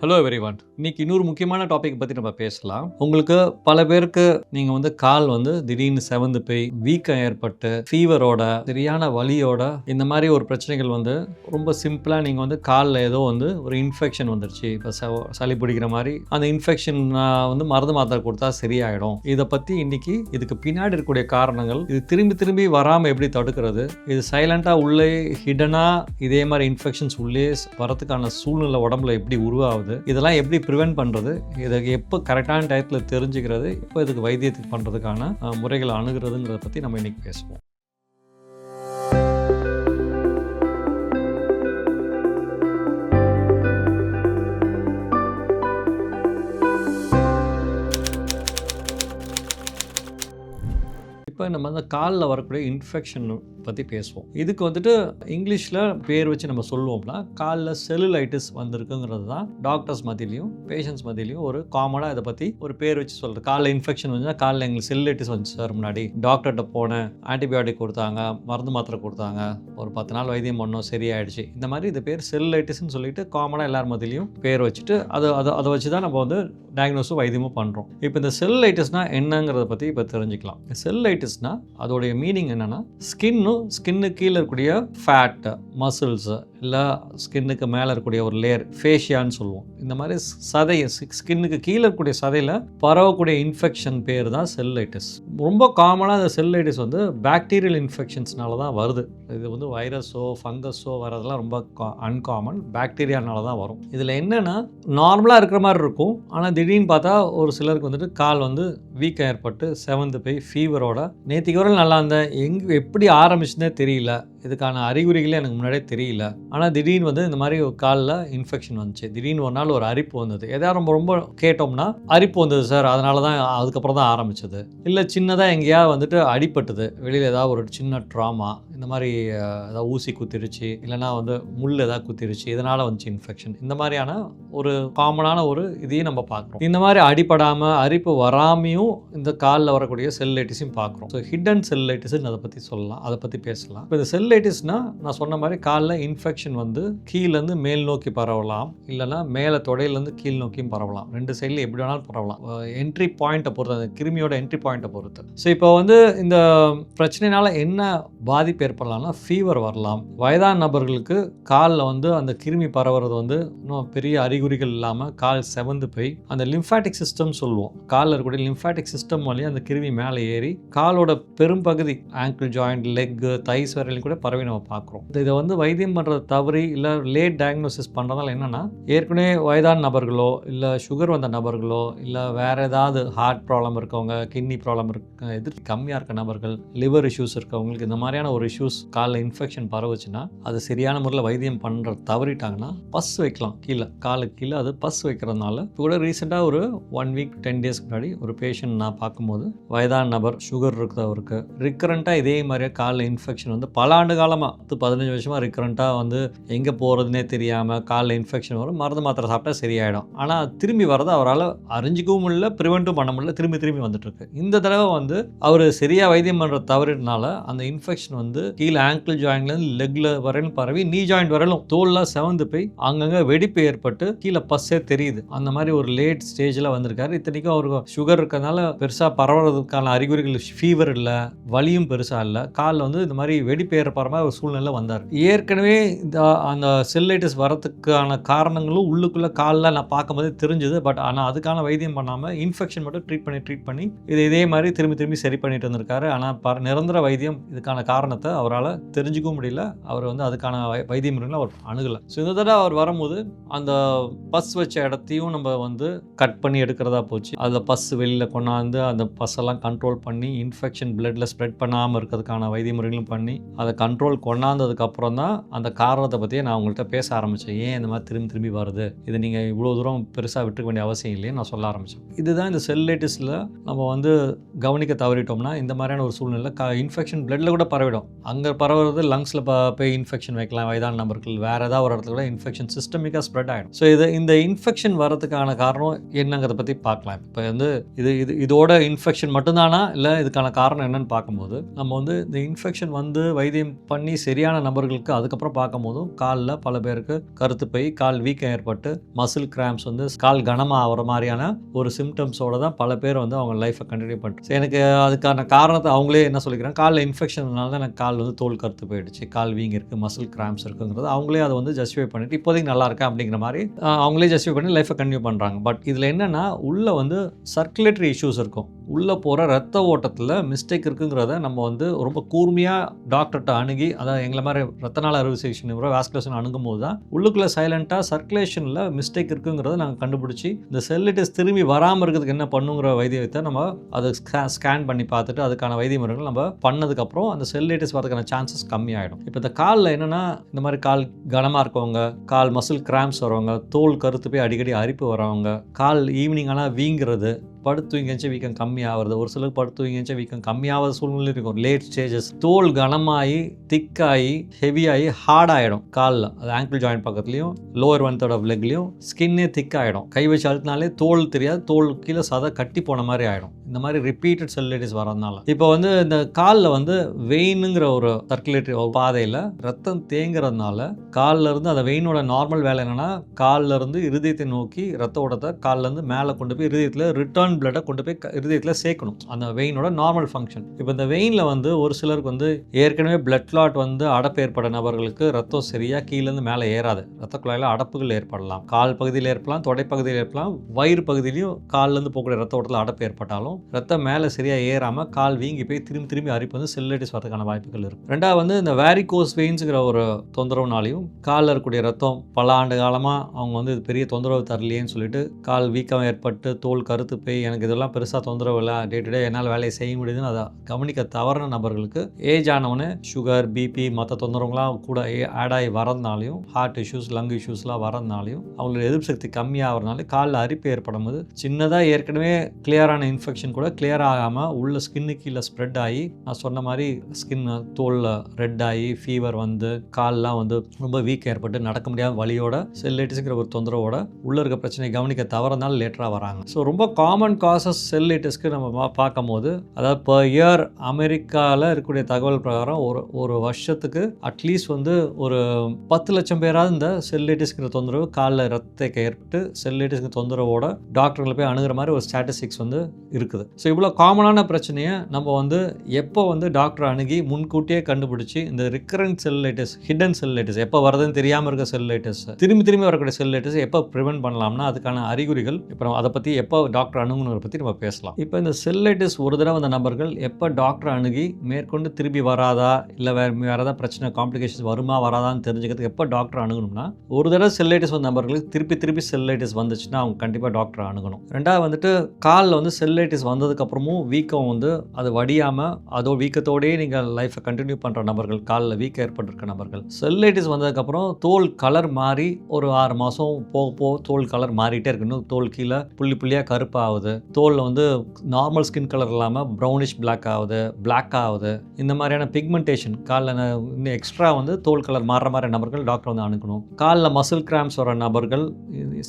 Hello everyone. இன்னைக்கு இன்னொரு முக்கியமான டாபிக் பற்றி நம்ம பேசலாம். உங்களுக்கு பல பேருக்கு நீங்கள் வந்து கால் வந்து திடீர்னு செவந்து போய் வீக்கம் ஏற்பட்டு ஃபீவரோட சரியான வலியோட இந்த மாதிரி ஒரு பிரச்சனைகள் வந்து ரொம்ப சிம்பிளாக நீங்கள் வந்து காலில் ஏதோ வந்து ஒரு இன்ஃபெக்ஷன் வந்துருச்சு. இப்போ சளி பிடிக்கிற மாதிரி அந்த இன்ஃபெக்ஷன் வந்து மருந்து மாத்திரை கொடுத்தா சரியாயிடும். இதை பற்றி இன்னைக்கு இதுக்கு பின்னாடி இருக்கக்கூடிய காரணங்கள் இது திரும்பி திரும்பி வராமல் எப்படி தடுக்கிறது இது சைலண்ட்டாக உள்ளே ஹிடனாக இதே மாதிரி இன்ஃபெக்ஷன்ஸ் உள்ளே வரதுக்கான சூழ்நிலை உடம்புல எப்படி உருவாகுது இதெல்லாம் எப்படி ப்ரிவென்ட் பண்ணுறது இதை எப்போ கரெக்டான டயத்தில் தெரிஞ்சுக்கிறது எப்போ இதுக்கு வைத்தியத்துக்கு பண்ணுறதுக்கான முறைகளை அணுகிறதுங்கிறத பற்றி நம்ம இன்னைக்கு பேசுவோம். இப்போ நம்ம அந்த காலில் வரக்கூடிய இன்ஃபெக்ஷன் பற்றி பேசுவோம். இதுக்கு வந்துட்டு இங்கிலீஷில் பேர் வச்சு நம்ம சொல்லுவோம்னா காலில் செல்லுலைட்டிஸ் வந்திருக்குங்கிறது தான் டாக்டர்ஸ் மத்தியிலையும் பேஷண்ட்ஸ் மத்தியிலையும் ஒரு காமனாக இதை பற்றி ஒரு பேர் வச்சு சொல்கிறது காலில் இன்ஃபெக்ஷன் வந்துச்சுன்னா காலில் எங்களுக்கு செல்லுலைட்டிஸ் வந்துச்சு சார் முன்னாடி. டாக்டர்கிட்ட போனேன் ஆன்டிபயோட்டிக் கொடுத்தாங்க மருந்து மாத்திரை கொடுத்தாங்க. ஒரு பத்து நாள் வைத்தியம் பண்ணோம் சரியாயிடுச்சு. இந்த மாதிரி இது பேர் செல்லுலைட்டிஸ்னு சொல்லிட்டு காமனாக எல்லார் மத்தியிலையும் பேர் வச்சுட்டு அதை அதை அதை வச்சு தான் நம்ம வந்து டயக்னோஸும் வைத்தியமும் பண்ணுறோம் இப்போ இந்த செல்லைட்டிஸ்னால் என்னங்கிறத பற்றி இப்போ தெரிஞ்சுக்கலாம். செல்லைட்டிஸ்னால் அதோடைய மீனிங் என்னென்னா ஸ்கின்னும் ஸ்கின்னு கீழே இருக்கக்கூடிய ஃபேட்டு மசில்ஸு இல்லை ஸ்கின்னுக்கு மேலே இருக்கக்கூடிய ஒரு லேயர் ஃபேஷியான்னு சொல்லுவோம். இந்த மாதிரி சதை ஸ்கின்னுக்கு கீழே இருக்கக்கூடிய சதையில் பரவக்கூடிய இன்ஃபெக்ஷன் பேர் தான் செல்லைட்டிஸ் ரொம்ப காமனாக அந்த செல்லைட்டிஸ் வந்து பாக்டீரியல் இன்ஃபெக்ஷன்ஸ்னால தான் வருது. இது வந்து வைரஸோ ஃபங்கஸோ வரதெல்லாம் ரொம்ப அன்காமன் பாக்டீரியானால தான் வரும். இதில் என்னென்னா நார்மலாக இருக்கிற மாதிரி இருக்கும். ஆனால் திடீர்னு பார்த்தா ஒரு சிலருக்கு வந்துட்டு கால் வந்து வீக்கம் ஏற்பட்டு செவந்து போய் ஃபீவரோட நேற்றுக்கு வரை நல்லா இருந்தேன். எங்கே எப்படி ஆரம்பிச்சுன்னே தெரியல. இதுக்கான அறிகுறிகளே எனக்கு முன்னாடியே தெரியல. ஆனால் திடீர்னு வந்து இந்த மாதிரி காலில் இன்ஃபெக்ஷன் வந்துச்சு. திடீர்னு ஒரு நாள் ஒரு அரிப்பு வந்தது. எதாவது ரொம்ப ரொம்ப கேட்டோம்னா அரிப்பு வந்தது சார் அதனால தான் அதுக்கப்புறம் தான் ஆரம்பிச்சது. இல்லை சின்னதாக எங்கேயா வந்துட்டு அடிபட்டது. வெளியில் ஏதாவது ஒரு சின்ன ட்ராமா இந்த மாதிரி ஏதாவது ஊசி குத்திருச்சு இல்லைன்னா வந்து முள் ஏதாவது குத்திருச்சு இதனால் வந்துச்சு இன்ஃபெக்ஷன் இந்த மாதிரியான ஒரு காமனான ஒரு இதையும் நம்ம பார்க்குறோம். இந்த மாதிரி அடிபடாமல் அரிப்பு வராமையும் இந்த காலில் வரக்கூடிய செல்லைட்டிஸையும் பார்க்குறோம். ஸோ ஹிடன் செல்லைட்டிஸ்ன்னு அதை பற்றி சொல்லலாம். அதை பற்றி பேசலாம். இப்போ இந்த செல்லைட்டிஸ்னால் நான் சொன்ன மாதிரி காலில் இன்ஃபெக்ஷன் வந்து கீழேருந்து மேல் நோக்கி பரவலாம். இல்லைன்னா மேலே தொடையிலேருந்து கீழ் நோக்கியும் பரவலாம். ரெண்டு சைடில் எப்படி வேணாலும் பரவலாம். என்ட்ரி பாயிண்ட்டை பொறுத்து அந்த கிருமியோட என்ட்ரி பாயிண்ட்டை பொறுத்து. ஸோ இப்போ வந்து இந்த பிரச்சனைனால என்ன பாதிப்பு ஏற்படலாம்னா ஃபீவர் வரலாம். வயதான நபர்களுக்கு காலில் வந்து அந்த கிருமி பரவுறது வந்து இன்னும் பெரிய அறிகுறிகள் இல்லாமல் கால் செவந்து போய் அந்த லிம்ஃபாட்டிக் சிஸ்டம் சொல்லுவோம். காலில் இருக்கக்கூடிய லிம்ஃபாட்டிக் சிஸ்டம் வழியாக அந்த கிருமி மேலே ஏறி காலோட பெரும்பகுதி ஆங்கிள் ஜாயிண்ட் லெக்கு தைஸ் வரையிலும் கூட பரவி நம்ம பார்க்குறோம். இதை வந்து வைத்தியம் பண்ணுறது தவறி இல்லை லேட் டயக்னோசிஸ் பண்ணுறதால என்னென்னா ஏற்கனவே வயதான நபர்களோ இல்லை சுகர் வந்த நபர்களோ இல்லை வேறு ஏதாவது ஹார்ட் ப்ராப்ளம் இருக்கவங்க கிட்னி ப்ராப்ளம் இருக்க எதிர்த்து கம்மியாக இருக்க நபர்கள் லிவர் இஷ்யூஸ் இருக்கவங்களுக்கு இந்த மாதிரியான ஒரு இஷ்யூ இஷ்யூஸ் காலில் இன்ஃபெக்ஷன் பரவுச்சுன்னா அது சரியான முறையில் வைத்தியம் பண்ணுற தவறிட்டாங்கன்னா பஸ் வைக்கலாம். கீழே காலுக்கு கீழே அது பஸ் வைக்கிறதுனால இப்போ கூட ரீசெண்டாக ஒரு ஒன் வீக் டென் டேஸ்க்கு முன்னாடி ஒரு பேஷண்ட் நான் பார்க்கும்போது வயதான நபர் சுகர் இருக்கிறவருக்கு ரிக்கரண்ட்டாக இதே மாதிரியே காலில் இன்ஃபெக்ஷன் வந்து பல ஆண்டு காலமாக பத்து பதினஞ்சு வருஷமாக ரிக்கரண்ட்டாக வந்து எங்கே போகிறதுனே தெரியாமல் காலில் இன்ஃபெக்ஷன் வரும் மருந்து மாத்திரை சாப்பிட்டா சரியாயிடும். ஆனால் திரும்பி வரதை அவரால் அறிஞ்சிக்கவும் முடியல ப்ரிவெண்ட்டும் பண்ண முடியல திரும்பி திரும்பி வந்துட்டு இருக்கு. இந்த தடவை வந்து அவர் சரியாக வைத்தியம் பண்ணுற தவறினால அந்த இன்ஃபெக்ஷன் வந்து கீழே ஆங்கிள் ஜாயின்லேருந்து லெக்ல வரையிலும் பரவி நீ ஜாயிண்ட் வரையிலும் தோல்லாம் செவந்து போய் அங்கங்கே வெடிப்பு ஏற்பட்டு கீழே பஸ்ஸே தெரியுது. அந்த மாதிரி ஒரு லேட் ஸ்டேஜில் வந்திருக்காரு. இத்தனைக்கும் அவருக்கு சுகர் இருக்கிறதுனால பெருசாக பரவுறதுக்கான அறிகுறிகள் ஃபீவர் இல்லை வலியும் பெருசாக இல்லை. காலில் வந்து இந்த மாதிரி வெடிப்பு ஏற்படுற மாதிரி ஒரு சூழ்நிலை வந்தார். ஏற்கனவே இந்த அந்த செல்லைட்டிஸ் வரதுக்கான காரணங்களும் உள்ளுக்குள்ளே காலில் நான் பார்க்கும்போதே தெரிஞ்சுது. பட் ஆனால் அதுக்கான வைத்தியம் பண்ணாமல் இன்ஃபெக்ஷன் மட்டும் ட்ரீட் பண்ணி ட்ரீட் பண்ணி இது இதே மாதிரி திரும்பி திரும்பி சரி பண்ணிட்டு இருந்திருக்காரு ஆனால் ப நிரந்தர வைத்தியம் இதுக்கான காரணத்தை அவரால் தெரிஞ்சுக்கவும் முடியல. அவர் வந்து அதுக்கான வை- வைத்திய முறைகளை அவர் அணுகலை. ஸோ இந்த தடவை அவர் வரும்போது அந்த பஸ் வச்ச இடத்தையும் நம்ம வந்து கட் பண்ணி எடுக்கிறதா போச்சு. அதில் பஸ் வெளியில் கொண்டாந்து அந்த பஸ்ஸெல்லாம் கண்ட்ரோல் பண்ணி இன்ஃபெக்ஷன் பிளட்டில் ஸ்ப்ரெட் பண்ணாமல் இருக்கிறதுக்கான வைத்திய முறைகளும் பண்ணி அதை கண்ட்ரோல் கொண்டாந்ததுக்கப்புறம் தான் அந்த காரணத்தை பற்றியே நான் உங்கள்கிட்ட பேச ஆரம்பித்தேன் ஏன் இந்த மாதிரி திரும்பி திரும்பி வருது? இது நீங்கள் இவ்வளோ தூரம் பெருசாக விட்டுக்க வேண்டிய அவசியம் இல்லையே நான் சொல்ல ஆரம்பித்தேன் இதுதான் இந்த செல்லைட்டிஸில் நம்ம வந்து கவனிக்க தவறிட்டோம்னா இந்த மாதிரியான ஒரு சூழ்நிலை க இன்ஃபெக்ஷன் பிளட்டில் கூட பரவிடும். அங்கே பரவுறது லங்ஸில் போய் இன்ஃபெக்ஷன் வைக்கலாம் வயதான நபர்கள் வேறு ஏதாவது ஒரு இடத்துல கூட இன்ஃபெக்ஷன் சிஸ்டமிக்காக ஸ்ப்ரெட் ஆகிடும் ஸோ இது இந்த இன்ஃபெக்ஷன் வரதுக்கான காரணம் என்னங்கிறத பற்றி பார்க்கலாம். இப்போ வந்து இது இது இதோட இன்ஃபெக்ஷன் மட்டும்தானா? இல்லை இதுக்கான காரணம் என்னன்னு பார்க்கும்போது நம்ம வந்து இந்த இன்ஃபெக்ஷன் வந்து வைத்தியம் பண்ணி சரியான நபர்களுக்கு அதுக்கப்புறம் பார்க்கும்போதும் காலில் பல பேருக்கு கருத்து போய் கால் வீக்கம் ஏற்பட்டு மசில் கிராம்ஸ் வந்து கால் கனமாக ஆகிற மாதிரியான ஒரு சிம்டம்ஸோட தான் பல பேர் வந்து அவங்க லைஃப்பை கண்டினியூ பண்ணிட்டு எனக்கு அதுக்கான காரணத்தை அவங்களே என்ன சொல்லிக்கிறாங்க? காலில் இன்ஃபெக்ஷன்னால தான் எனக்கு கால் வந்து தோல் கருத்து போயிடுச்சு கால் வீங்க இருக்குது மசில் கிராம்ஸ் இருக்குங்கிறது அவங்களே அதை வந்து ஜஸ்டிஃபை பண்ணிட்டு இப்போதைக்கு நல்லா இருக்கேன் அப்படிங்கிற மாதிரி அவங்களே ஜஸ்டிஃபை பண்ணி லைஃப்பை கண்டினியூ பண்ணுறாங்க பட் இதில் என்னென்னா உள்ளே வந்து சர்க்குலேட்டரி இஷ்யூஸ் இருக்கும். உள்ளே போகிற ரத்த ஓட்டத்தில் மிஸ்டேக் இருக்குங்கிறத நம்ம வந்து ரொம்ப கூர்மையாக டாக்டர்கிட்ட அணுகி அதாவது எங்களை மாதிரி ரத்த நாள அறுவை சிகிச்சை நிபுணர் வாஸ்குலேஷன் அணுகும் போது தான் உள்ளுக்குள்ளே சைலண்ட்டாக சர்க்குலேஷனில் மிஸ்டேக் இருக்குங்கிறத நாங்கள் கண்டுபிடிச்சி இந்த செல்லிட்டிஸ் திரும்பி வராமல் இருக்கிறதுக்கு என்ன பண்ணுங்கிற வைத்தியத்தை நம்ம அதை ஸ்கேன் பண்ணி பார்த்துட்டு அதுக்கான வைத்திய முறைகள் நம்ம பண்ணதுக்கப்புறம் அந்த செல்லிட்டிஸ் வரதுக்கான சான்சஸ் கம்மியாயிடும். இப்போ இந்த காலில் என்னென்னா இந்த மாதிரி கால் கனமாக இருக்கவங்க கால் மசில் கிராம்ஸ் வரவங்க தோல் கருத்து போய் அடிக்கடி அரிப்பு வரவங்க கால் ஈவினிங் ஆனால் வீங்கிறது படுத்து வீக்கம் கம்மியாகிறது ஒரு சிலருக்கு படுத்து வீக்கம் கம்மியாகிற சூழ்நிலை இருக்கும். லேட் ஸ்டேஜஸ் தோல் கனமாகி திக்காகி ஹெவியாகி ஹார்ட் ஆகிடும் காலில். அது ஆங்கிள் ஜாயிண்ட் பக்கத்துலையும் லோவர் ஒன் தேர்ட் ஆஃப் லெக்லையும் ஸ்கின்னே திக்காகிடும் கை வச்சு அழுத்தினாலே தோல் தெரியாது. தோல் கீழே சதை கட்டி போன மாதிரி ஆகிடும் இந்த மாதிரி ரிப்பீட்டட் செல்லிட்டிஸ் வரதுனால. இப்போ வந்து இந்த காலில் வந்து வெயினுங்கிற ஒரு சர்க்குலேட்டரி பாதையில் ரத்தம் தேங்குறதுனால காலில் இருந்து அந்த வெயினோட நார்மல் வேலை என்னென்னா காலில் இருந்து இருதயத்தை நோக்கி ரத்த ஓட்டத்தை காலிலேருந்து மேலே கொண்டு போய் இருதயத்தில் ரிட்டர்ன் பிளட்டை கொண்டு போய் இருதயத்தில் சேர்க்கணும். அந்த வெயினோட நார்மல் ஃபங்க்ஷன் இப்போ இந்த வெயினில் வந்து ஒரு சிலருக்கு வந்து ஏற்கனவே பிளட் கிளாட் வந்து அடப்பு ஏற்பட நபர்களுக்கு ரத்தம் சரியாக கீழேருந்து மேலே ஏறாது. ரத்த குழாயில் அடப்புகள் ஏற்படலாம். கால் பகுதியில் ஏற்படலாம் தொடைப்பகுதியில் ஏற்படலாம் வயிறு பகுதியிலையும் காலிலேருந்து போகக்கூடிய ரத்த ஓட்டத்தில் அடப்பு ஏற்பட்டாலும் ரத்தம் மேலே சரியாக ஏறாமல் கால் வீங்கி போய் திரும்பி திரும்பி அரிப்பு வந்து செல்லைட்டிஸ் வரதுக்கான வாய்ப்புகள் இருக்கும் ரெண்டாவது வந்து இந்த வேரிகோஸ் வெயின்ஸுங்கிற ஒரு தொந்தரவுனாலையும் காலில் இருக்கக்கூடிய ரத்தம் பல ஆண்டு காலமாக அவங்க வந்து இது பெரிய தொந்தரவு தரலையேன்னு சொல்லிட்டு கால் வீக்கம் ஏற்பட்டு தோல் கருத்து போய் எனக்கு இதெல்லாம் பெருசாக தொந்தரவு இல்லை டே டு டே என்னால் வேலையை செய்ய முடியுதுன்னு அதை கவனிக்க தவறின நபர்களுக்கு ஏஜ் ஆனவனே சுகர் பிபி மற்ற தொந்தரவுங்களாம் கூட ஆட் ஆகி வரதுனாலையும் ஹார்ட் இஷ்யூஸ் லங் இஷ்யூஸ்லாம் வரதுனாலையும் அவங்களோட எதிர்ப்பு சக்தி கம்மியாகிறதுனால காலில் அரிப்பு ஏற்படும் போது சின்னதாக ஏற்கனவே கிளியரான இன்ஃபெக்ஷன் கூட கிளியர் ஆகாமல் உள்ள ஸ்கின்னு கீழே ஸ்ப்ரெட் ஆகி நான் சொன்ன மாதிரி ஸ்கின் தோலில் ரெட் ஆகி ஃபீவர் வந்து கால்லாம் வந்து ரொம்ப வீக் ஏற்பட்டு நடக்க முடியாத வழியோட செல்லைட்டிஸ்ங்கிற ஒரு தொந்தரவோட உள்ள இருக்க பிரச்சனையை கவனிக்க தவறனால லேட்டராக வராங்க. ஸோ ரொம்ப காமன் காசஸ் செல்லைட்டிஸ்க்கு நம்ம பார்க்கும் பார்க்கும்போது அதாவது பர் இயர் அமெரிக்காவில் இருக்கக்கூடிய தகவல் பிரகாரம் ஒரு ஒரு வருஷத்துக்கு அட்லீஸ்ட் வந்து ஒரு பத்து லட்சம் பேராவது இந்த செல்லைட்டிஸ்ங்கிற தொந்தரவு காலில் ரத்தத்தை ஏற்பட்டு செல்லைட்டிஸ்க்கு தொந்தரவோட டாக்டர்களை போய் அணுகிற மாதிரி ஒரு ஸ்டாட்டிஸ்டிக்ஸ் வந்து இருக்குது. ஸோ இவ்வளோ காமனான பிரச்சனையை நம்ம வந்து எப்போ வந்து டாக்டர் அணுகி முன்கூட்டியே கண்டுபிடிச்சி இந்த ரிக்கரண்ட் செல்லைட்டிஸ் ஹிடன் செல்லைட்டிஸ் எப்போ வருதுன்னு தெரியாமல் இருக்க செல்லைட்டிஸ் திரும்பி திரும்பி வரக்கூடிய செல்லைட்டிஸ் எப்போ ப்ரிவென்ட் பண்ணலாம்னா அதுக்கான அறிகுறிகள் இப்போ அதை பற்றி எப்போ டாக்டர் அணுகுங்கிறத பற்றி நம்ம பேசலாம். இப்போ இந்த செல்லைட்டிஸ் ஒரு தடவை வந்த நபர்கள் எப்போ டாக்டர் அணுகி மேற்கொண்டு திரும்பி வராதா இல்லை வேறு வேறு ஏதாவது பிரச்சனை காம்ப்ளிகேஷன்ஸ் வருமா வராதான்னு தெரிஞ்சுக்கிறதுக்கு எப்போ டாக்டர் அணுகணும்னா ஒரு தடவை செல்லைட்டிஸ் வந்த நபர்களுக்கு திருப்பி திருப்பி செல்லைட்டிஸ் வந்துச்சுன்னா அவங்க கண்டிப்பாக டாக்டர் அணுகணும். ரெண்டாவது வந்துட்டு காலில் வந்து செல்லைட்டிஸ் வந்ததுக்கப்புறமும் வீக்கம் வந்து அது வடியாமல் அதோ வீக்கத்தோடயே நீங்கள் லைஃப்பை கண்டினியூ பண்ணுற நபர்கள் காலில் வீக்கம் ஏற்பட்டிருக்க நபர்கள். செல்லைட்டிஸ் வந்ததுக்கப்புறம் தோல் கலர் மாறி ஒரு ஆறு மாதம் போக போக தோல் கலர் மாறிட்டே இருக்கு. இன்னும் தோல் கீழே புள்ளி புள்ளியாக கருப்பாகுது. தோலில் வந்து நார்மல் ஸ்கின் கலர் இல்லாமல் ப்ரௌனிஷ் பிளாக் ஆகுது பிளாக் ஆகுது. இந்த மாதிரியான பிக்மெண்டேஷன் காலில் இன்னும் எக்ஸ்ட்ரா வந்து தோல் கலர் மாறுற மாதிரி நபர்கள் டாக்டர் வந்து அணுகணும். காலில் மசில் கிராம்ஸ் வர நபர்கள்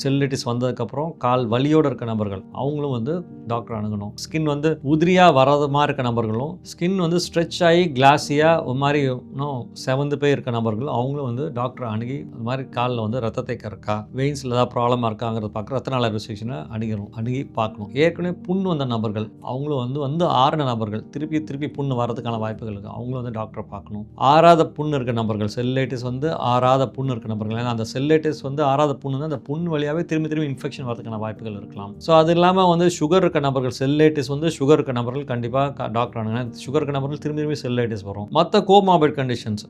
செல்லிட்டிஸ் வந்ததுக்கப்புறம் கால் வலியோடு இருக்க நபர்கள் அவங்களும் வந்து டாக்டர் அணுகணும். ஸ்கின் வந்து உதிரியாக வரதமாக இருக்க நபர்களும் ஸ்கின் வந்து ஸ்ட்ரெச் ஆகி கிளாஸியாக ஒரு மாதிரி இன்னும் செவந்து போய் இருக்க நபர்களும் அவங்களும் வந்து டாக்டர் அணுகி அது மாதிரி காலில் வந்து ரத்தத்தை கறக்கா வெயின்ஸில் ஏதாவது ப்ராப்ளமாக இருக்காங்கிறத பார்க்க ரத்த நாள ரிசெக்ஷனை அணுகணும் அணுகி பார்க்கணும். ஏற்கனவே புண் வந்த நபர்கள் அவங்களும் வந்து வந்து ஆறின நபர்கள் திருப்பி திருப்பி புண்ணு வரதுக்கான வாய்ப்புகள் இருக்குது அவங்களும் வந்து டாக்டரை பார்க்கணும். ஆறாத புண் இருக்க நபர்கள் செல்லைட்டிஸ் வந்து ஆறாத புண் இருக்க நபர்கள். ஏன்னா அந்த செல்லைட்டிஸ் வந்து ஆறாத புண்ணு அந்த புண் வழியாகவே திரும்பி திரும்பி இன்ஃபெக்ஷன் வரதுக்கான வாய்ப்புகள் இருக்கலாம். ஸோ அது இல்லாமல் வந்து சுகர் இருக்க நபர்கள் செல் செல்லைட்டிஸ் வந்து சுகர் இருக்க நபர்கள் கண்டிப்பாக டாக்டர் ஆனாங்க. சுகர் இருக்க நபர்கள் திரும்பி திரும்பி செல்லைட்டிஸ் வரும். மற்ற கோமாபிட் கண்டிஷன்ஸ்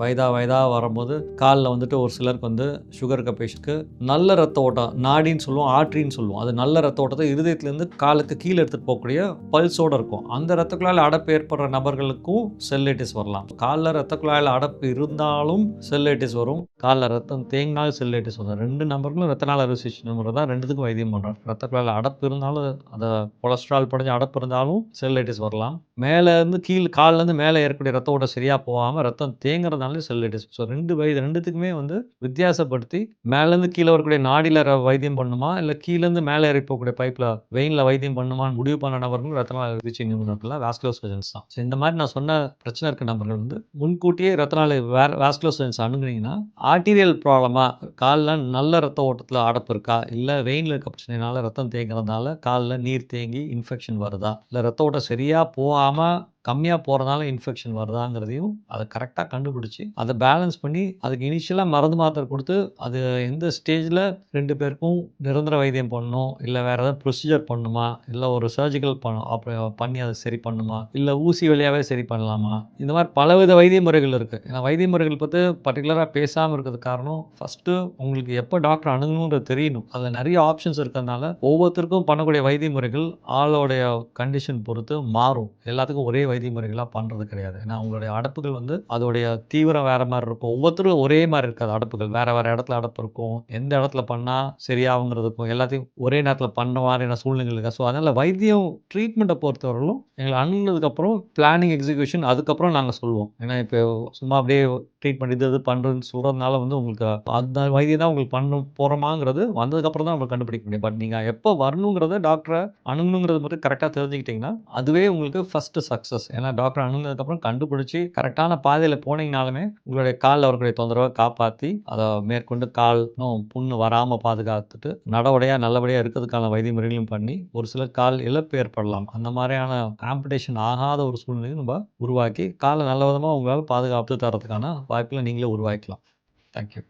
வயதா வயதா வரும்போது காலில் வந்துட்டு ஒரு சிலருக்கு வந்து சுகர் இருக்க பேஷண்ட்க்கு நல்ல ரத்த ஓட்டம் நாடின்னு சொல்லுவோம் ஆட்ரின்னு சொல்லுவோம். அது நல்ல ரத்த ஓட்டத்தை இருதயத்துலேருந்து காலுக்கு கீழே எடுத்துகிட்டு போகக்கூடிய பல்ஸோடு இருக்கும். அந்த ரத்த குழாயில் அடப்பு ஏற்படுற நபர்களுக்கும் செல்லைட்டிஸ் வரலாம். காலில் ரத்த குழாயில் அடப்பு இருந்தாலும் செல்லைட்டிஸ் வரும். காலில் ரத்தம் தேங்கினாலும் செல்லைட்டிஸ் வரும். ரெண்டு நபர்களும் ரத்த நாள் அரிசிச்சு நம்பர் தான். ரெண்டுத்துக்கும் வைத்தியம் பண்ணுறோம் ரத்த குழாயில் அடப்பு இருந்தாலும் அதை கொலை கொலஸ்ட்ரால் படைஞ்ச அடப்பு இருந்தாலும் செல்லைட்டிஸ் வரலாம். மேலே இருந்து கீழ் கால்லேருந்து மேலே ஏறக்கூடிய ரத்த ஓட்டம் சரியாக போகாமல் ரத்தம் தேங்குறதுனால செல்லைட்டிஸ் ஸோ ரெண்டு வயது ரெண்டுத்துக்குமே வந்து வித்தியாசப்படுத்தி மேலேருந்து கீழே வரக்கூடிய நாடியில் ர- வைத்தியம் பண்ணுமா? இல்லை கீழேருந்து மேலே ஏறி போகக்கூடிய பைப்பில் வெயினில் வைத்தியம் பண்ணுமான்னு முடிவு பண்ண நபர்களும் ரத்தநாள் சிகிச்சை நிபுணர்கள் வாஸ்குலர் சர்ஜன்ஸ் தான். ஸோ இந்த மாதிரி நான் சொன்ன பிரச்சனை இருக்க நபர்கள் வந்து முன்கூட்டியே ரத்தநாள் வேற சர்ஜன்ஸ் அணுகுனீங்கன்னா ஆர்டீரியல் ப்ராப்ளமாக காலில் நல்ல ரத்த ஓட்டத்தில் அடப்பு இருக்கா? இல்லை வெயினில் இருக்க பிரச்சனைனால ரத்தம் தேங்குறதுனால காலில் நீர் தேங்கி இன்ஃபெக்ஷன் வருதா? இல்லை ரத்த ஓட்டம் சரியாக போகாமல் கம்மியாக போகிறதுனால இன்ஃபெக்ஷன் வருதாங்கிறதையும் அதை கரெக்டாக கண்டுபிடிச்சி அதை பேலன்ஸ் பண்ணி அதுக்கு இனிஷியலாக மருந்து மாத்திரை கொடுத்து அது எந்த ஸ்டேஜில் ரெண்டு பேருக்கும் நிரந்தர வைத்தியம் பண்ணணும் இல்லை வேறு ஏதாவது ப்ரொசீஜர் பண்ணணுமா இல்லை ஒரு சர்ஜிக்கல் பண்ண அப்படி பண்ணி அதை சரி பண்ணுமா இல்லை ஊசி வழியாகவே சரி பண்ணலாமா? இந்த மாதிரி பலவித வைத்திய முறைகள் இருக்குது ஏன்னா வைத்திய முறைகள் பற்றி பர்டிகுலராக பேசாமல் இருக்கிறது காரணம் ஃபஸ்ட்டு உங்களுக்கு எப்போ டாக்டர் அணுகணுன்றது தெரியணும். அதில் நிறைய ஆப்ஷன்ஸ் இருக்கிறதுனால ஒவ்வொருத்தருக்கும் பண்ணக்கூடிய வைத்திய முறைகள் ஆளோடைய கண்டிஷன் பொறுத்து மாறும். எல்லாத்துக்கும் ஒரே வைத்திய முறைகளாக பண்ணுறது கிடையாது. ஏன்னா அவங்களுடைய அடப்புகள் வந்து அதோடைய தீவிரம் வேறு மாதிரி இருக்கும். ஒவ்வொருத்தரும் ஒரே மாதிரி இருக்காது அடப்புகள். வேறு வேறு இடத்துல அடப்பு இருக்கும். எந்த இடத்துல பண்ணால் சரியாகுங்கிறதுக்கும் எல்லாத்தையும் ஒரே நேரத்தில் பண்ண மாதிரியான சூழ்நிலை இருக்கா? ஸோ அதனால் வைத்தியம் ட்ரீட்மெண்ட்டை பொறுத்தவரையிலும் எங்களை அணுகுனதுக்கப்புறம் பிளானிங் எக்ஸிக்யூஷன் அதுக்கப்புறம் நாங்கள் சொல்லுவோம் ஏன்னா இப்போ சும்மா அப்படியே ட்ரீட்மெண்ட் இது இது பண்ணுறதுன்னு சொல்கிறதுனால வந்து உங்களுக்கு அந்த வைத்தியம் தான் உங்களுக்கு பண்ண போகிறோமாங்கிறது வந்ததுக்கப்புறம் தான் உங்களுக்கு கண்டுபிடிக்க முடியும். பட் நீங்கள் எப்போ வரணுங்கிறத டாக்டரை அணுகணுங்கிறது மட்டும் கரெக்டாக தெரிஞ்சுக்கிட்டிங்கன்னா அதுவே உங்களுக்கு ஃபஸ்ட்டு சக்ஸஸ் ஏன்னா டாக்டர் அணுகுனதுக்கப்புறம் கண்டுபிடிச்சி கரெக்டான பாதையில் போனீங்கனாலுமே உங்களுடைய காலில் வரக்கூடிய தொந்தரவை காப்பாற்றி அதை மேற்கொண்டு கால் புண்ணு வராமல் பாதுகாத்துட்டு நடவடையாக நல்லபடியாக இருக்கிறதுக்கான வைத்திய முறைகளையும் பண்ணி ஒரு சில கால் இழப்பு ஏற்படலாம். அந்த மாதிரியான காம்படிஷன் ஆகாத ஒரு சூழ்நிலையும் நம்ம உருவாக்கி காலை நல்ல விதமாக உங்களால் பாதுகாத்து தரதுக்கான வாய்ப்பில் நீங்களே உருவாக்கலாம் தேங்க்யூ